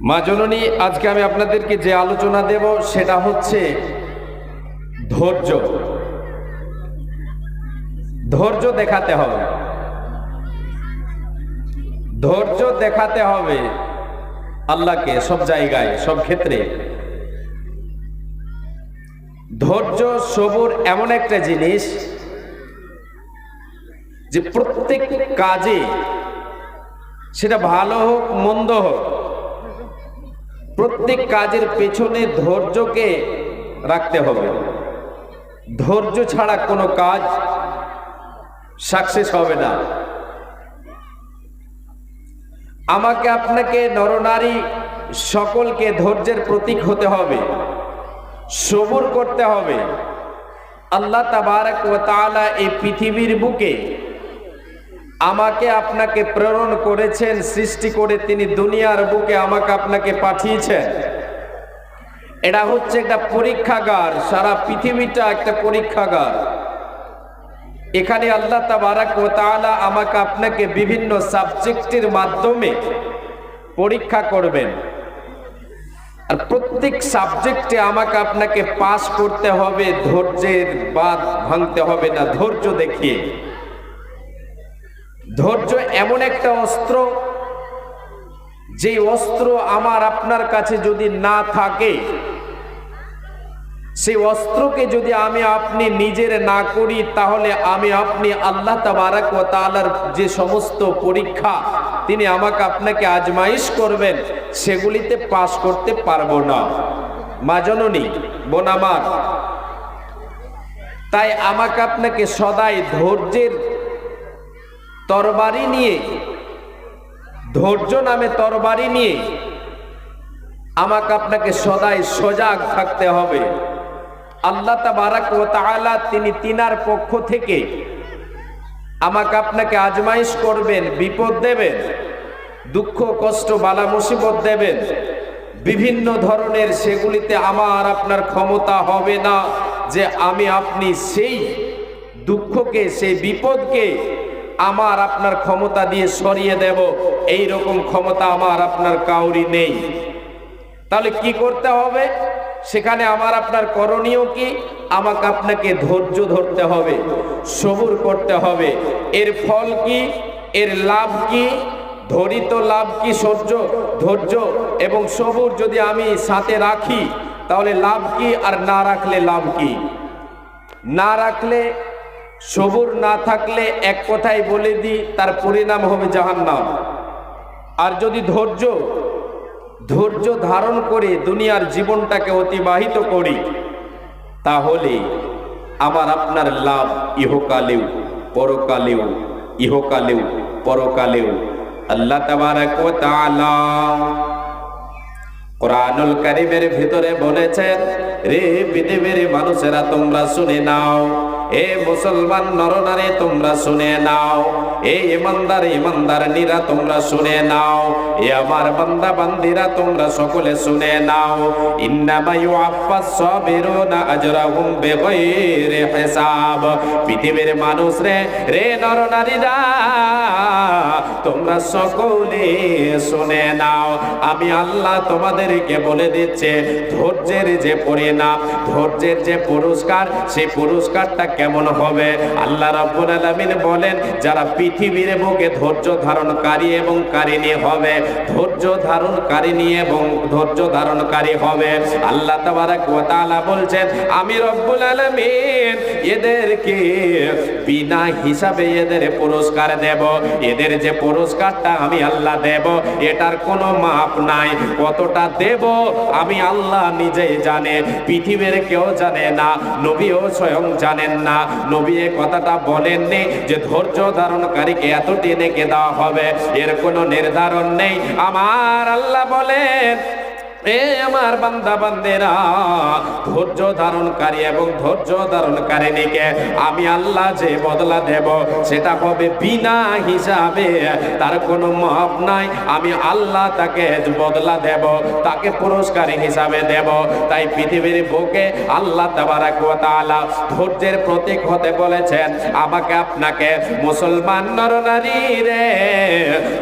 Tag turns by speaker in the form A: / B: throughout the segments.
A: মা জননী, আজকে আমি আপনাদেরকে যে আলোচনা দেব সেটা হচ্ছে ধৈর্য। ধৈর্য দেখাতে হবে। ধৈর্য দেখাতে হবে আল্লাহকে সব জায়গায়, সব ক্ষেত্রে। ধৈর্য সবুর এমন একটা জিনিস যে প্রত্যেক কাজে সেটা ভালো হোক, মন্দ হোক প্রত্যেক কাজের পেছনে ধৈর্যকে রাখতে হবে। ধৈর্য ছাড়া কোনো কাজ সাকসেস হবে না। আমাকে আপনাকে নরনারী সকলকে ধৈর্যের প্রতীক হতে হবে সবুর করতে হবে। আল্লাহ তাবারক ও তাআলা এই পৃথিবীর বুকে আমাকে আপনাকে প্রেরণ করেছেন, সৃষ্টি করে তিনি দুনিয়ার বুকে আমাকে আপনাকে পাঠিয়েছেন। এটা হচ্ছে একটা পরীক্ষাগার, সারা পৃথিবীটা একটা পরীক্ষাগার। এখানে আল্লাহ তাবারাক ও আমাকে আপনাকে বিভিন্ন সাবজেক্টের মাধ্যমে পরীক্ষা করবেন। আর প্রত্যেক সাবজেক্টে আমাকে আপনাকে পাস করতে হবে, ধৈর্যের বাদ ভাঙতে হবে না, ধৈর্য দেখিয়ে। ধৈর্য এমন একটা অস্ত্র যে অস্ত্র আমার আপনার কাছে যদি না থাকে, সেই অস্ত্রকে যদি আমি আপনি নিজের না করি, তাহলে আমি আপনি আল্লাহ তাবারাক ও তাআলার যে সমস্ত পরীক্ষা তিনি আমাকে আপনাকে আজমাইশ করবেন, সেগুলিতে পাশ করতে পারব না। মা জননী, বোন আমার, তাই আমাকে আপনাকে সদাই ধৈর্যের তরবারি নিয়ে, ধৈর্য নামে তরবারি নিয়ে আমাকে আপনাকে সদাই সজাগ থাকতে হবে। আল্লাহ তাবারাক ও তাআলা তিনি তিনার পক্ষ থেকে আমাকে আপনাকে আজমাইশ করবেন, বিপদ দেবেন, দুঃখ, কষ্ট, বালা, মুসিবত দেবেন। বিভিন্ন ধরনের সেগুলিতে আমার আপনার ক্ষমতা হবে না যে আমি আপনি সেই দুঃখকে, সেই বিপদকে আমার আপনার ক্ষমতা দিয়ে সরিয়ে দেব। এই রকম ক্ষমতা আমার আপনার কাউরি নেই। তাহলে কি করতে হবে? সেখানে আমার আপনার করণীয় কি? আমাকে আপনাকে ধৈর্য ধরতে হবে, সবুর করতে হবে। এর ফল কি? এর লাভ কি? ধরিত লাভ কি সহ্য? ধৈর্য এবং সবুর যদি আমি সাথে রাখি, তাহলে লাভ কি আর না রাখলে লাভ কি? না রাখলে সবুর না থাকলে এক কথায় বলে দিই, তার পরিণাম হবে জাহান্নাম। আর যদি ধৈর্য ধৈর্য ধারণ করে দুনিয়ার জীবনটাকে অতিবাহিত করি, তাহলে আমার আপনার লাভ ইহকালেও, পরকালেও ইহকালেও, পরকালেও। আল্লাহ কোরআনুল কারিমের ভিতরে বলেছেন, রে পৃথিবীর মানুষেরা, তোমরা শুনে নাও এ মুসলমান নরনারী, তোমরা শুনে নাও। এ ইমানদার ইমানদার নিরা, তোমরা শুনে নাও। এ আমার বান্দা, বান্দিরা, তোমরা সকলে শুনে নাও। ইন্নামা ইউআফাস সাবিরুনা আজরাহুম বিগাইরি হিসাব। পৃথিবীর মানুষ রে রে নরনারীরা, তোমরা সকলে শুনে নাও। আমি আল্লাহ তোমাদেরকে বলে দিচ্ছে, ধৈর্যের যে পরিণাম, ধৈর্যের যে পুরস্কার, সেই পুরস্কারটা কেমন হবে? আল্লাহ রাব্বুল আলামিন বলেন, যারা পৃথিবীর বুকে ধৈর্য ধারণকারী এবং কারিনী হবে, ধৈর্য ধারণকারিনী এবং ধৈর্য ধারণকারী হবে। আল্লাহ তাবারাক ওয়া তাআলা বলছেন, আমি রব্বুল আলামিন এদেরকে বিনা হিসাবে এদের পুরস্কার দেব। এদের যে পুরস্কারটা আমি আল্লাহ দেব, এটার কোনো মাপ নাই। কতটা দেব আমি আল্লাহ নিজেই জানে। পৃথিবীর কেউ জানে না, নবীও স্বয়ং জানেন না। নবী এ কথাটা বলেননি যে ধৈর্য ধারণকারীকে এত টেনে কে দেওয়া হবে, এর কোনো নির্ধারণ নেই। আমার আল্লাহ বলেন এ আমার বান্দা বান্দেরা, ধৈর্য ধারণকারী এবং ধৈর্য ধারণকারিণীকে আমি আল্লাহ যে বদলা দেব, সেটা হবে বিনা হিসাবে। তার কোনো মাপ নাই, আমি আল্লাহ তাকে বদলা দেব, তাকে পুরস্কার হিসাবে দেব। তাই পৃথিবীর বুকে আল্লাহ তাআলা ধৈর্যের প্রতীক হতে বলেছেন, আমাকে আপনাকে মুসলমান নরনারী রে,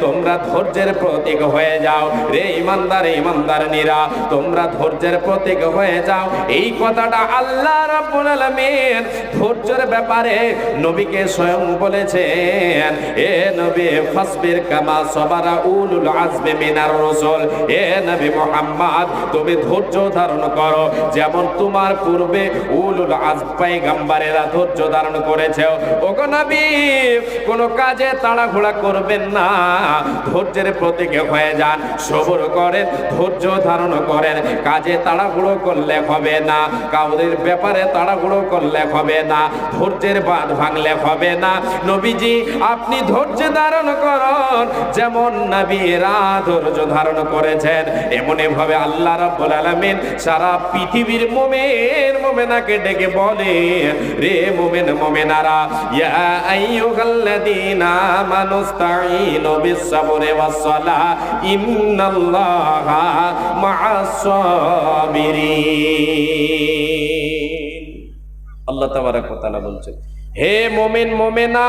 A: তোমরা ধৈর্যের প্রতীক হয়ে যাও। রে ইমানদার ইমানদার নিরা তোমরা ধৈর্যের প্রতীক হয়ে যাও। এই কথাটা আল্লাহ রাব্বুল আলামিন ধৈর্যের ব্যাপারে নবীকে স্বয়ং বলেছেন, এ নবী, ফাসবির কামা সবারা উলুল আজমি মিনার রাসূল। এ নবী মুহাম্মদ, তুমি ধৈর্য ধারণ করো। যেমন তোমার পূর্বে উলুল আজম পয়গম্বরেরা ধৈর্য ধারণ করেছে ওগো নবী, কোন কাজে তাড়াহুড়া করবেন না। ধৈর্যের প্রতীক হয়ে যান, সবর করেন, ধৈর্য ধারণ করেন। কাজে তাড়াহুড়ো করলে হবে না। কাউরের ব্যাপারে তাড়াহুড়ো করলে হবে না। ধৈর্যের বাঁধ ভাঙলে হবে না। নবীজি, আপনি ধৈর্য ধারণ করুন। যেমন নবীরা ধৈর্য ধারণ করেছেন, এমনি ভাবে আল্লাহ রাব্বুল আলামিন সারা পৃথিবীর মোমেন মোমেনাকে ডেকে বলে, রে মোমেন মোমেনারা, ইয়া আইয়ুহাল্লাযীনা আমানুস্তাঈনু বিস-সাবরি ইন্নাল্লাহা আল্লাহ তাবারক ওয়া তাআলা বলছেন, হে মোমেন, মোমেনা,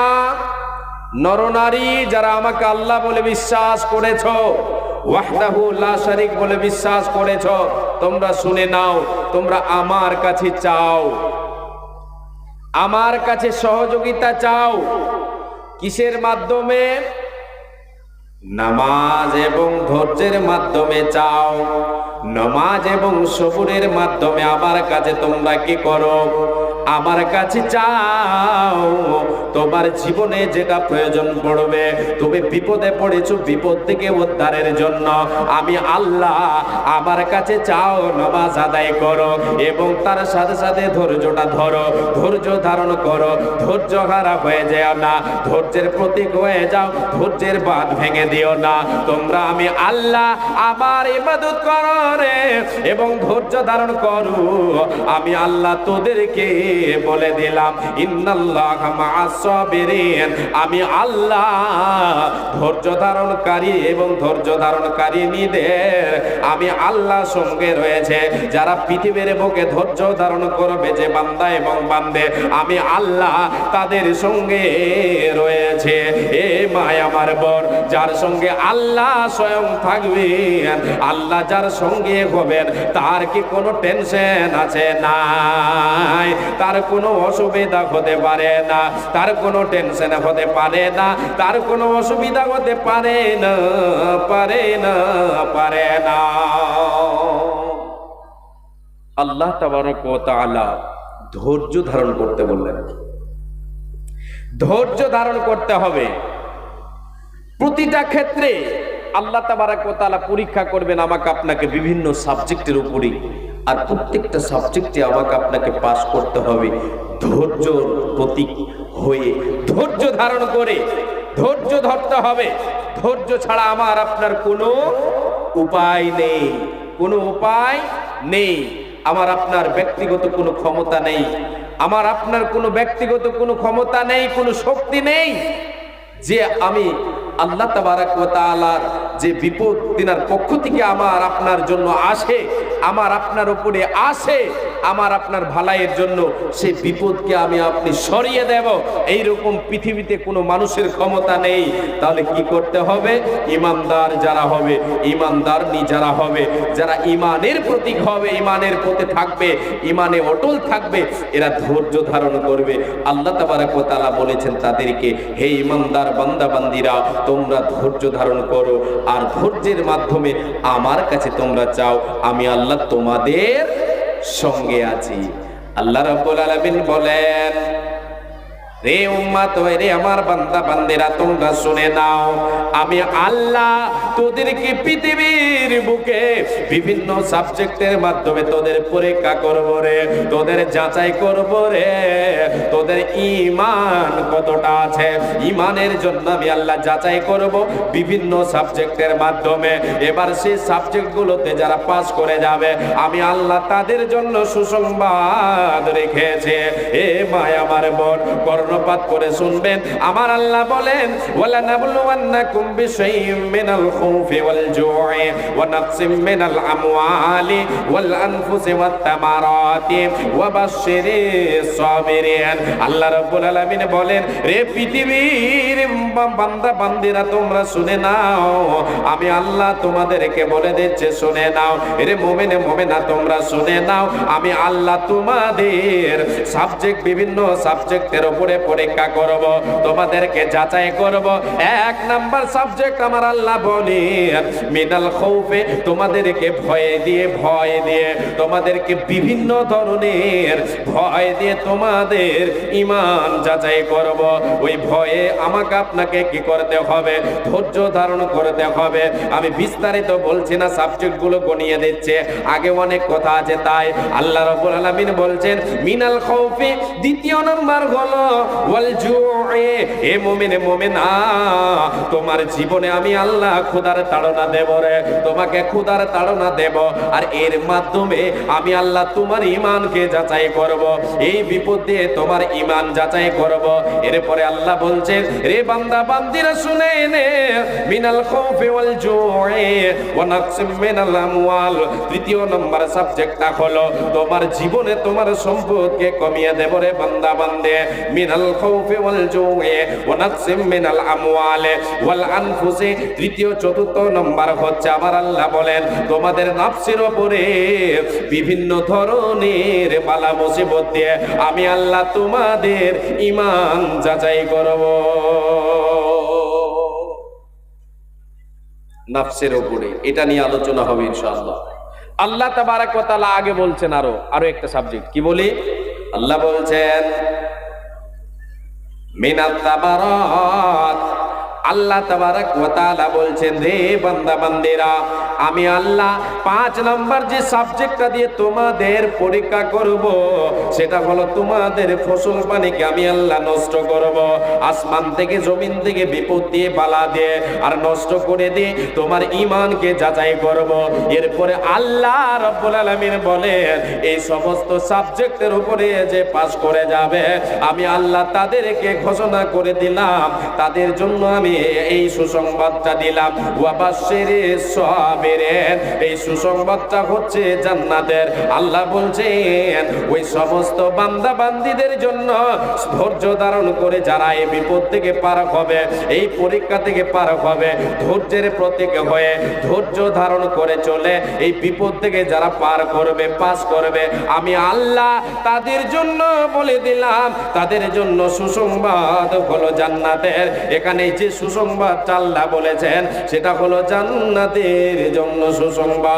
A: নরনারী, যারা আমাকে আল্লাহ বলে বিশ্বাস করেছ, ওয়াহদাহু লা বলে বিশ্বাস করেছ, তোমরা শুনে নাও, তোমরা আমার কাছে চাও। আমার কাছে সহযোগিতা চাও। কিসের মাধ্যমে? নামাজ এবং ধৈর্যের মাধ্যমে চাও। নামাজ এবং সবুরের মাধ্যমে আমার কাছে তোমরা কি করো? আমার কাছে চাও, তোমার জীবনে যেটা প্রয়োজন পড়বে, তুমি বিপদে পড়েছো, বিপদ থেকে উদ্ধারের জন্য। আমি আল্লাহ আমার কাছে চাও, নামাজ আদায় করো এবং তার সাথে সাথে ধৈর্যটা ধরো। ধৈর্য ধারণ করো, ধৈর্য হারা হয়ে যাও না। ধৈর্যের প্রতীক হয়ে যাও, ধৈর্যের বাঁধ ভেঙে দিও না। তোমরা আমি আল্লাহ আমার ইবাদত করো রে এবং ধৈর্য ধারণ করো। আমি আল্লাহ তোদেরকে বলে দিলাম, ইন্নাল্লাহ মা'আস সাবিরিন। আমি আল্লাহ ধৈর্য ধারণকারী এবং ধৈর্য ধারণকারী নিদের আমি আল্লাহ সঙ্গে রয়েছে। যারা পৃথিবীর বুকে ধৈর্য ধারণ করবে, যে বান্দা এবং বান্দে, আমি আল্লাহ তাদের সঙ্গে রয়েছে। এ মায় আমার বর, যার সঙ্গে আল্লাহ স্বয়ং থাকবেন, আল্লাহ যার সঙ্গে হবেন, তার কি কোনো টেনশন আছে? নাই। তার কোনো অসুবিধা হতে পারে না। তার কোনো টেনশন হতে পারে না। তার কোনো অসুবিধা হতে পারে না পারে না পারে না। আল্লাহ তাবারক তাআলা ধৈর্য ধারণ করতে বললেন। ধৈর্য ধারণ করতে হবে। প্রতিটা ক্ষেত্রে আল্লাহ তাবারাক তাআলা পরীক্ষা করবেন আমাকে আপনাকে বিভিন্ন সাবজেক্টের উপরই। আর প্রত্যেকটা সাবজেক্টে আমাকে আপনাকে পাস করতে হবে। ধৈর্য প্রতীক হয়ে, ধৈর্য ধারণ করে, ধৈর্য ধরতে হবে। ধৈর্য ছাড়া আমার আপনার কোনো উপায় নেই, কোনো উপায় নেই। আমার আপনার ব্যক্তিগত কোনো ক্ষমতা নেই। আমার আপনার কোনো ব্যক্তিগত কোনো ক্ষমতা নেই, কোনো শক্তি নেই। যে আমি আল্লাহ তাবারাক যে বিপদ তিনার পক্ষ থেকে আমার আপনার জন্য আসে আমার আপনার উপরে আসে আমার আপনার ভালাইয়ের জন্য সেই বিপদকে আমি আপনি সরিয়ে দেব। এই রকম পৃথিবীতে কোনো মানুষের ক্ষমতা নেই। তাহলে কি করতে হবে? ইমানদার যারা হবে, ইমানদার নি যারা হবে, যারা ইমানের প্রতীক হবে, ইমানের পথে থাকবে, ইমানে অটল থাকবে, এরা ধৈর্য ধারণ করবে। আল্লাহ তাবারাক ওয়া তাআলা বলেছেন তাদেরকে, হে ইমানদার বান্দা বান্দিরা তোমরা ধৈর্য ধারণ করো, আর ধৈর্যের মাধ্যমে আমার কাছে তোমরা চাও, আমি আল্লাহ তোমাদের সঙ্গে আছি। আল্লাহ রাব্বুল আলামিন বলেন রে উম্মাত রে আমার বান্দা, বান্দেরা, তোমরা শুনে নাও। আমি আল্লাহ তোদেরকে পৃথিবীর বুকে বিভিন্ন সাবজেক্টের মাধ্যমে তোদের পরীক্ষা করব রে, তোদের যাচাই করব রে। তোদের ইমান কতটা আছে? ইমানের জন্য আমি আল্লাহ যাচাই করব বিভিন্ন সাবজেক্টের মাধ্যমে। এবার সেই সাবজেক্টগুলোতে যারা পাস করে যাবে, আমি আল্লাহ তাদের জন্য সুসংবাদ রেখেছে। এ মায় আমার বোন কর্ণপাত করে শুনবেন। আমার আল্লাহ বলেন ওয়ালা নাবলুওয়ান্নাকুম বিশাইইম মিনাল খাউফি ওয়াল জু'i ওয়া নাকসিম মিনাল আমওয়ালি ওয়াল আনফুসি ওয়াত তামারাতি ওয়া বাশশিরিস সাবিরিন। আল্লাহ রাব্বুল আলামিন বলেন, রে পৃথিবীর বান্দা, বান্দিরা, তোমরা শুনে নাও। আমি আল্লাহ তোমাদেরকে বলে দিচ্ছে, শুনে নাও। রে মোমেনে, মোমেনা, তোমরা শুনে নাও। আমি আল্লাহ তোমাদের সাবজেক্ট বিভিন্ন সাবজেক্টের উপরে পরীক্ষা করব, তোমাদেরকে যাচাই করব। এক নাম্বার সাবজেক্ট আমার আল্লাহ বলি মিনাল খৌফে তোমাদেরকে ভয় দিয়ে ভয় দিয়ে, তোমাদেরকে বিভিন্ন ধরনের ভয় দিয়ে তোমাদের ইমান যাচাই করব। ওই ভয়ে আমাকে আপনাকে কি করতে হবে? ধৈর্য ধারণ করতে হবে। আমি বিস্তারিত বলছি না সাবজেক্টগুলো গনিয়ে দিচ্ছে। আগে অনেক কথা আছে, তাই আল্লাহ রাব্বুল আলামিন বলছেন, মিনাল খৌফে দ্বিতীয় নাম্বার হলো তোমার জীবনে আমি আল্লাহ খোদার তাড়না দেব রে, তোমাকে খোদার তাড়না দেব, আর এর মাধ্যমে আমি আল্লাহ তোমার ইমানকে যাচাই করব, এই বিপদ দিয়ে তোমার ইমান যাচাই করব। এরপরে আল্লাহ বলছেন, রে বান্দা, বান্দিরা শুনে নে, মিনাল খাউফি ওয়াল জু'i ওয়া নাকসিম মিনাল আমওয়াল। তৃতীয় নম্বর সাবজেক্টটা হলো, তোমার জীবনে তোমার সম্পদকে কমিয়ে দেব রে বান্দা, বান্দে, মিনাল ওয়া নাকসিম মিনাল আমওয়াল ওয়াল আনফুসি তৃতীয় চতুর্থ নম্বর হচ্ছে আল্লাহ বলেন, তোমাদের নাফসের উপরে বিভিন্ন ধরনের বালা মুসিবত দিয়ে আমি আল্লাহ তোমাদের ইমান যাচাই করব। নাফসের উপরে, এটা নিয়ে আলোচনা হবে ইনশাআল্লাহ। আল্লাহ তাবারাক ওয়া তাআলা আগে বলছেন আরও আরও একটা সাবজেক্ট, কি বলি? আল্লাহ বলছেন মিনাত তাবারাত আল্লাহ তাবারাক বলছেন রে বান্দা, বান্দিরা, আমি আল্লাহ পাঁচ নাম্বার যে সাবজেক্টটা দিয়ে তোমাদের পরীক্ষা করব, সেটা হলো তোমাদের ফসল পানিকে আমি আল্লাহ নষ্ট করব। আসমান থেকে, জমিন থেকে বিপদ দিয়ে বালা দিয়ে আর নষ্ট করে দিয়ে তোমার ইমানকে যাচাই করব। এরপরে আল্লাহ রব্বুল আলামিন বলেন, এই সমস্ত সাবজেক্টের উপরে যে পাস করে যাবে, আমি আল্লাহ তাদেরকে ঘোষণা করে দিলাম। তাদের জন্য আমি এই সুসংবাদটা দিলাম। এই সুসংবাদটা হচ্ছে জান্নাতের। আল্লাহ বলছেন, ওই সমস্ত বান্দা বান্দিদের জন্য ধৈর্য ধারণ করে যারা এই বিপদ থেকে পার হবে, এই পরীক্ষা থেকে পার হবে, ধৈর্যের প্রতীক হয়ে ধৈর্য ধারণ করে চলে, এই বিপদ থেকে যারা পার করবে, পাস করবে। আমি আল্লাহ তাদের জন্য বলে দিলাম, তাদের জন্য সুসংবাদ হলো জান্নাতের। এখানে যে সুসংবাদ আল্লাহ বলেছেন, সেটা হলো জান্নাতের জন্য সুসংবাদ।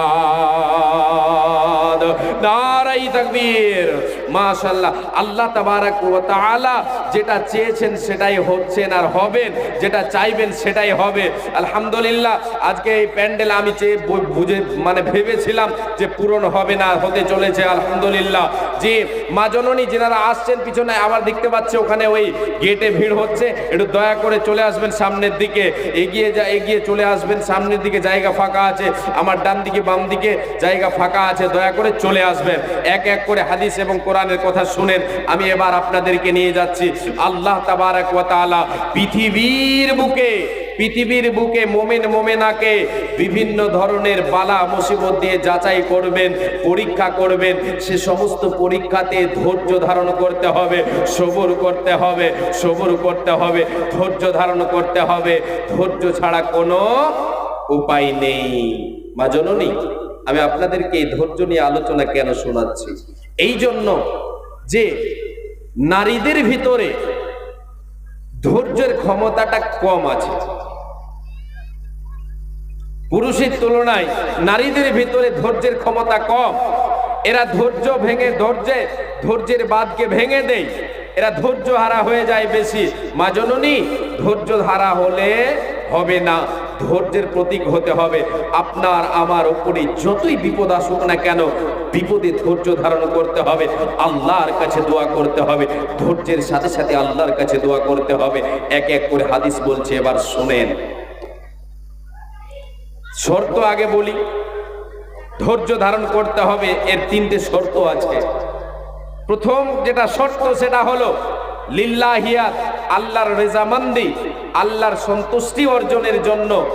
A: দাঁড়াই তাকবীর। মাশাল্লাহ আল্লাহ তাবারাক ওয়া তাআলা যেটা চেয়েছেন সেটাই হচ্ছেন আর হবেন, যেটা চাইবেন সেটাই হবে। আলহামদুলিল্লাহ, আজকে এই প্যান্ডেল আমি চেয়ে বুঝে মানে ভেবেছিলাম যে পূরণ হবে না, হতে চলেছে, আলহামদুলিল্লাহ। যে মা জননী যেনারা আসছেন পিছনে, আবার দেখতে পাচ্ছে ওখানে ওই গেটে ভিড় হচ্ছে, একটু দয়া করে চলে আসবেন সামনের দিকে। এগিয়ে যা, এগিয়ে চলে আসবেন, সামনের দিকে জায়গা ফাঁকা আছে, আমার ডান দিকে, বাম দিকে জায়গা ফাঁকা আছে, দয়া করে চলে আসবেন। এক এক করে হাদিস এবং কোরআনের কথা শুনেন, আমি এবার আপনাদেরকে নিয়ে যাচ্ছি। আল্লাহ পৃথিবীর বুকে পৃথিবীর বুকে মোমেন, মোমেনাকে বিভিন্ন ধরনের বালা, মুসিবত দিয়ে যাচাই করবেন, পরীক্ষা করবেন। সে সমস্ত পরীক্ষাতে ধৈর্য ধারণ করতে হবে, সবর করতে হবে, সবর করতে হবে, ধৈর্য ধারণ করতে হবে। ধৈর্য ছাড়া কোনো উপায় নেই। মা জননী, আমি আপনাদেরকে এই ধৈর্য নিয়ে আলোচনা কেন শোনাচ্ছি? এই জন্য যে নারীদের ভিতরে ধৈর্যের ক্ষমতাটা কম আছে। পুরুষের তুলনায় নারীদের ভিতরে ধৈর্যের ক্ষমতা কম। এরা ধৈর্য ভেঙে ধৈর্যে, ধৈর্যের বাদকে ভেঙে দেয়। এরা ধৈর্য হারা হয়ে যায় বেশি। মা জননী ধৈর্য হারা হলে হবে না। ধৈর্যের প্রতীক হতে হবে। আপনার, আমার উপরে যতই বিপদ আসুক না কেন, বিপদে ধৈর্য ধারণ করতে হবে। আল্লাহর কাছে দোয়া করতে হবে। ধৈর্যের সাথে সাথে আল্লাহর কাছে দোয়া করতে হবে। এক এক করে হাদিস বলছে, এবার শোনেন। শর্ত আগে বলি, ধৈর্য ধারণ করতে হবে, এর তিনটে শর্ত আছে। প্রথম যেটা শর্ত, সেটা হলো, লিল্লাহিয়াত আল্লাহর রেজামান্দি, আল্লাহর সন্তুষ্টি অর্জনের জন্য।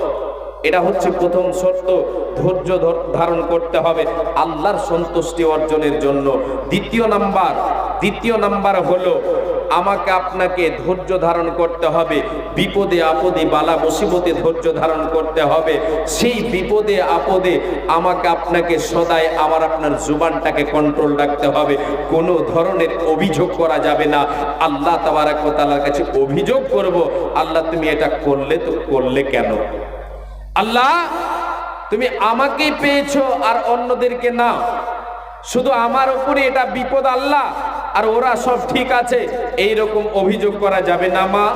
A: এটা হচ্ছে প্রথম শর্ত, ধৈর্য ধর- ধারণ করতে হবে আল্লাহর সন্তুষ্টি অর্জনের জন্য। দ্বিতীয় নাম্বার দ্বিতীয় নাম্বার হলো আমাকে আপনাকে ধৈর্য ধারণ করতে হবে। বিপদে আপদে বালা মুসিবতে ধৈর্য ধারণ করতে হবে। সেই বিপদে আপদে আমাকে আপনাকে সদাই আমার আপনার জুবানটাকে কন্ট্রোল রাখতে হবে। কোনো ধরনের অভিযোগ করা যাবে না। আল্লাহ তাবারাকার কাছে অভিযোগ করব, আল্লাহ, তুমি এটা করলে তো করলে কেন? আল্লাহ, তুমি আমাকেই পেয়েছ আর অন্যদেরকে না শুধু আমার উপরে এটা বিপদ আল্লাহ। আর ওরা সব ঠিক আছে। এই রকম অভিযোগ করা যাবে না মা।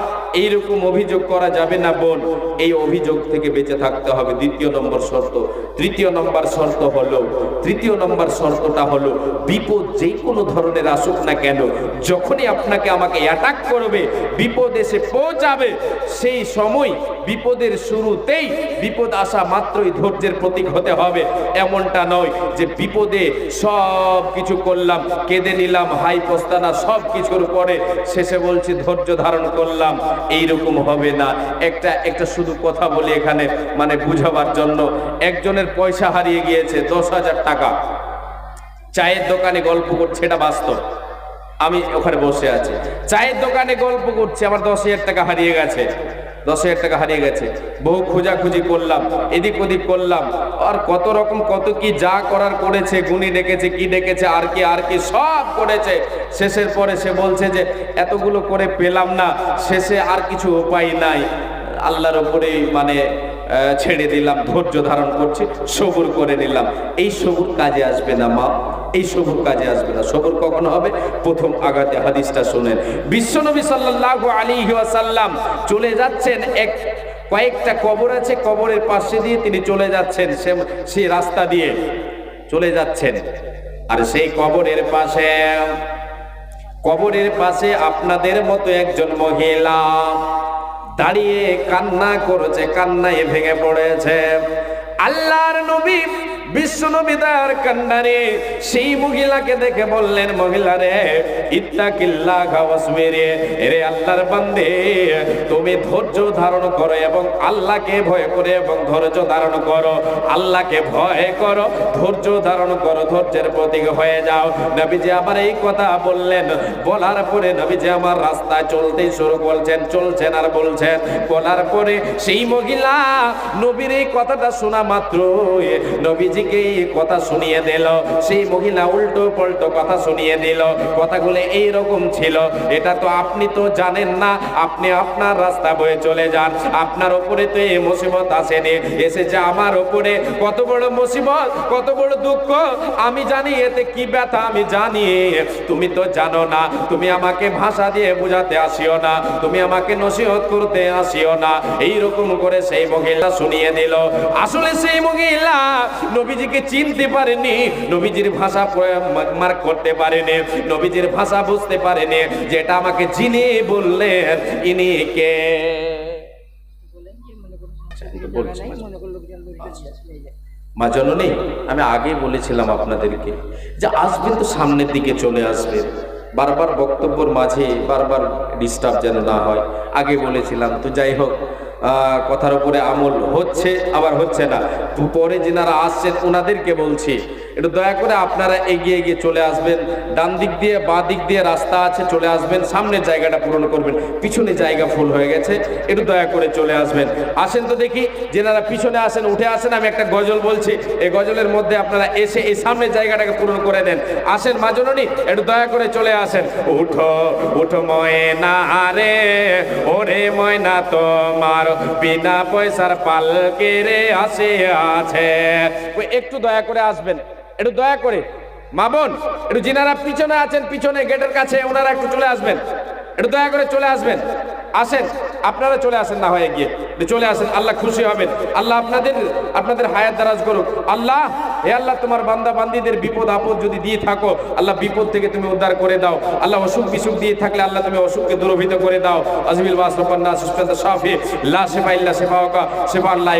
A: এই রকম অভিযোগ করা যাবে না, বোন। এই অভিযোগ থেকে বেঁচে থাকতে হবে। দ্বিতীয় নম্বর শর্ত। তৃতীয় নম্বর শর্ত হলো, তৃতীয় নম্বর শর্তটা হলো, বিপদ যে কোনো ধরনের আসুক না কেন, যখনই আপনাকে আমাকে অ্যাটাক করবে, বিপদ এসে পৌঁছাবে, সেই সময় বিপদের শুরুতেই বিপদ আসা মাত্রই ধৈর্যের প্রতীক হতে হবে। এমনটা নয় যে বিপদে সব কিছু করলাম, কেঁদে নিলাম, হাই পোস্তানা সব কিছুর পরে শেষে বলছি ধৈর্য ধারণ করলাম। এই রকম হবে না। একটা একটা শুধু কথা বলি এখানে মানে বুঝাবার জন্য। একজনের পয়সা হারিয়ে গিয়েছে দশ হাজার টাকা। চায়ের দোকানে গল্প করছে, এটা বাস্তব। আমি ওখানে বসে আছি। চায়ের দোকানে গল্প করছি আমার দশ হাজার টাকা হারিয়ে গেছে। দশ হাজার টাকা হারিয়ে গেছে। বহু খোঁজাখুঁজি করলাম, এদিক ওদিক করলাম। আর কত রকম, কত কি যা করার করেছে, গুণী ডেকেছে, কি ডেকেছে, আর কি আর কি, সব করেছে। শেষের পরে সে বলছে যে, এতগুলো করে পেলাম না, শেষে আর কিছু উপায় নাই। আল্লাহর উপরেই মানে ছেড়ে দিলাম, ধৈর্য ধারণ করছি, সবুর করে নিলাম। এই সবুর কাজে আসবে না মা, এই সবুর কাজে আসবে না। সবুর কখন হবে? প্রথম আগাতে হাদিসটা শুনেন। বিশ্বনবী সাল্লাল্লাহু আলাইহি ওয়াসাল্লাম চলে যাচ্ছেন, এক, কয়েকটা কবর আছে, কবরের পাশে দিয়ে তিনি চলে যাচ্ছেন সেই রাস্তা দিয়ে চলে যাচ্ছেন। আর সেই কবরের পাশে কবরের পাশে আপনাদের মতো একজন মহিলা দাঁড়িয়ে কান্না করেছে কান্নায় ভেঙে পড়েছে। আল্লাহর নবী বিশ্ব নবী তার সেই মহিলাকে দেখে বললেন মহিলা রে ইত্তাকিল্লাহ খাওয়াসমিরে রে আল্লাহর বান্দে, তুমি ধৈর্য ধারণ করো এবং আল্লাহকে ভয় করে এবং ধৈর্য ধারণ করো। আল্লাহকে ভয় করো, ধৈর্য ধারণ করো, ধৈর্যের প্রতীক হয়ে যাও। নবীজি আমার এই কথা বললেন। বলার পরে নবীজি আমার রাস্তায় চলতেই শুরু করছেন, চলছেন আর বলছেন। বলার পরে সেই মহিলা নবীর এই কথাটা শোনা মাত্র নবীজিকে এই কথা শুনিয়ে দিল। সেই মহিলা উল্টো পাল্টো কথা শুনিয়ে দিল। কথাগুলো এই রকম ছিল, এটা তো আপনি তো জানেন না, আপনি আপনার রাস্তা বয়ে চলে যান। আপনার উপরে তো এই মুসিবত আসেনি। এসেছে আমার উপরে কত বড় মুসিবত, কত বড় দুঃখ। আমি জানি, এতে কি ব্যথা আমি জানি। তুমি তো জানো না, তুমি আমাকে ভাষা দিয়ে বোঝাতে আসিও না, তুমি আমাকে নসিহত করতে আসিও না। এই রকম করে সেই মহিলা শুনিয়ে দিল। আসলে সেই মহিলা নবীজিকে চিনতে পারেনি, নবীজির ভাষা মার্ক করতে পারেনি, নবীজির ভাষা বুঝতে পারেনি, যেটা আমাকে যিনি বললেন, ইনি কে? মা জননী, আমি আগে বলেছিলাম আপনাদেরকে যে আসবেন তো সামনের দিকে চলে আসবেন বারবার বক্তব্যর মাঝে বারবার ডিস্টার্ব যেন না হয়। আগে বলেছিলাম, তো যাই হোক কথার উপরে আমল হচ্ছে আবার হচ্ছে না। পরে যেনারা আসছেন ওনাদেরকে বলছি একটু দয়া করে আপনারা এগিয়ে এগিয়ে চলে আসবেন। ডান দিক দিয়ে, বাঁ দিক দিয়ে রাস্তা আছে, চলে আসবেন। সামনের জায়গাটা পূরণ করবেন। পিছনে জায়গা ফুল হয়ে গেছে। একটু দয়া করে চলে আসবেন। আসেন তো দেখি, যেনারা পিছনে আসেন, উঠে আসেন, আমি একটা গজল বলছি। এই গজলের মধ্যে আপনারা এসে এই সামনের জায়গাটাকে পূরণ করে নেন। আসেন মাজননী একটু দয়া করে চলে আসেন। উঠো উঠো ময়না রে ওরে ময়না, তোমার বিনা পয়সার পালকে রে আসে, আছে। একটু দয়া করে আসবেন। একটু দয়া করে। মা বোন, একটু যিনারা পিছনে আছেন, পিছনে গেটের কাছে, ওনারা একটু চলে আসবেন। একটু দয়া করে চলে আসবেন। আসেন, আপনারা চলে আসেন না হয়ে গিয়ে। চলে আসেন, আল্লাহ খুশি হবেন। আল্লাহ আপনাদের আপনাদের হায়াত দারাজ করুক। আল্লাহ, হে আল্লাহ, তোমার বান্দা বান্দিদের বিপদ আপদ যদি দিয়ে থাকো, আল্লাহ বিপদ থেকে তুমি উদ্ধার করে দাও। আল্লাহ অসুখ বিসুখ দিয়ে থাকলে আল্লাহ তুমি অসুখকে দূরভীত করে দাও। আজমিল বাসরপান্না লা শেফা ইল্লা শেফা ওকা আল্লাহ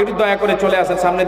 A: একটু দয়া করে চলে আসেন সামনে